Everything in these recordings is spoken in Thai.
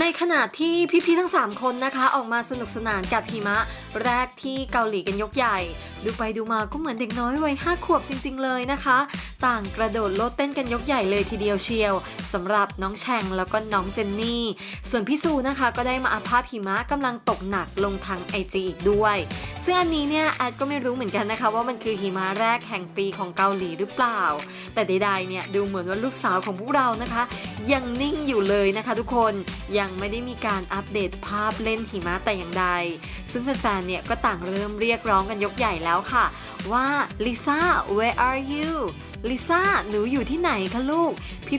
ในขณะที่พี่ๆทั้ง 3 คนนะคะ ออกมาสนุกสนานกับหิมะ แรกที่เกาหลีกันยกใหญ่ ดูไปดูมาก็เหมือนเด็กน้อยวัยห้าขวบจริง ๆ เลยนะคะ ต่างกระโดดโลดเต้นกันยกใหญ่เลยทีเดียวเชียวสำหรับน้องแชงแล้วก็น้องเจนนี่ ส่วนพี่ซูนะคะก็ได้มาอัพภาพหิมะกำลังตกหนักลงทางไอจีอีกด้วยซึ่งอันนี้เนี่ยแอดก็ไม่รู้เหมือนกันนะคะ ว่ามันคือหิมะแรกแห่งปีของเกาหลีหรือเปล่า แต่ใดๆเนี่ยดูเหมือนว่าลูกสาวของพวกเรานะคะ ยังนิ่งอยู่เลยนะคะทุกคนยังไม่ได้มีการอัปเดตภาพเล่นหิมะแต่อย่างใด ซึ่งแฟนๆเนี่ยก็ต่างเริ่มเรียกร้องกันยกใหญ่แล้วค่ะ ว่าลิซ่า where are you ลิซ่าหนูอยู่ที่ไหนคะลูก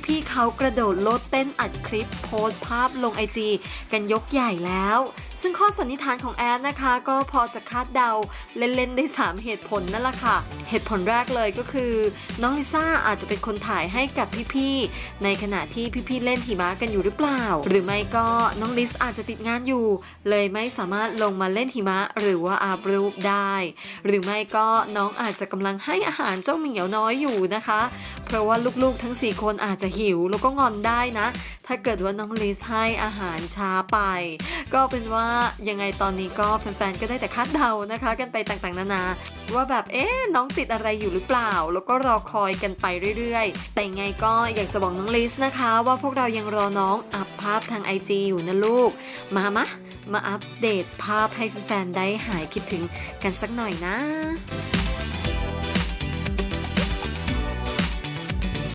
พี่ๆเขากระโดดโลดเต้นอัดคลิปโพสต์ภาพลงไอจีกันยกใหญ่แล้ว ซึ่งข้อสันนิษฐานของแอดนะคะ ก็พอจะคาดเดาเล่นๆได้ 3 เหตุผลนั่นแหละค่ะ เหตุผลแรกเลยก็คือ น้องลิซ่าอาจจะเป็นคนถ่ายให้กับพี่ๆในขณะที่พี่ๆเล่นหิมะกันอยู่หรือเปล่า หรือไม่ก็น้องลิสอาจจะติดงานอยู่ เลยไม่สามารถลงมาเล่นหิมะหรือว่าอาบรูปได้ หรือไม่ก็น้องอาจจะกำลังให้อาหารเจ้าเหมียวน้อยอยู่นะคะ เพราะว่าลูกๆทั้ง 4 คนอาจจะหิวแล้วก็งอนได้นะ ถ้าเกิดว่าน้องลิสให้อาหารช้าไป ก็เป็นว่ายังไงตอนนี้ก็แฟนๆ ก็ได้แต่คาดเดานะคะ กันไปต่างๆ นานา ว่าแบบเอ๊ะน้องติดอะไรอยู่หรือเปล่า แล้วก็รอคอยกันไปเรื่อยๆ แต่ยังไงก็อยากจะบอกน้องลิสนะคะ ว่าพวกเรายังรอน้องอัพภาพทาง IG อยู่นะลูก มามะมาอัปเดตภาพให้แฟนๆ ได้หายคิดถึงกันสักหน่อยนะ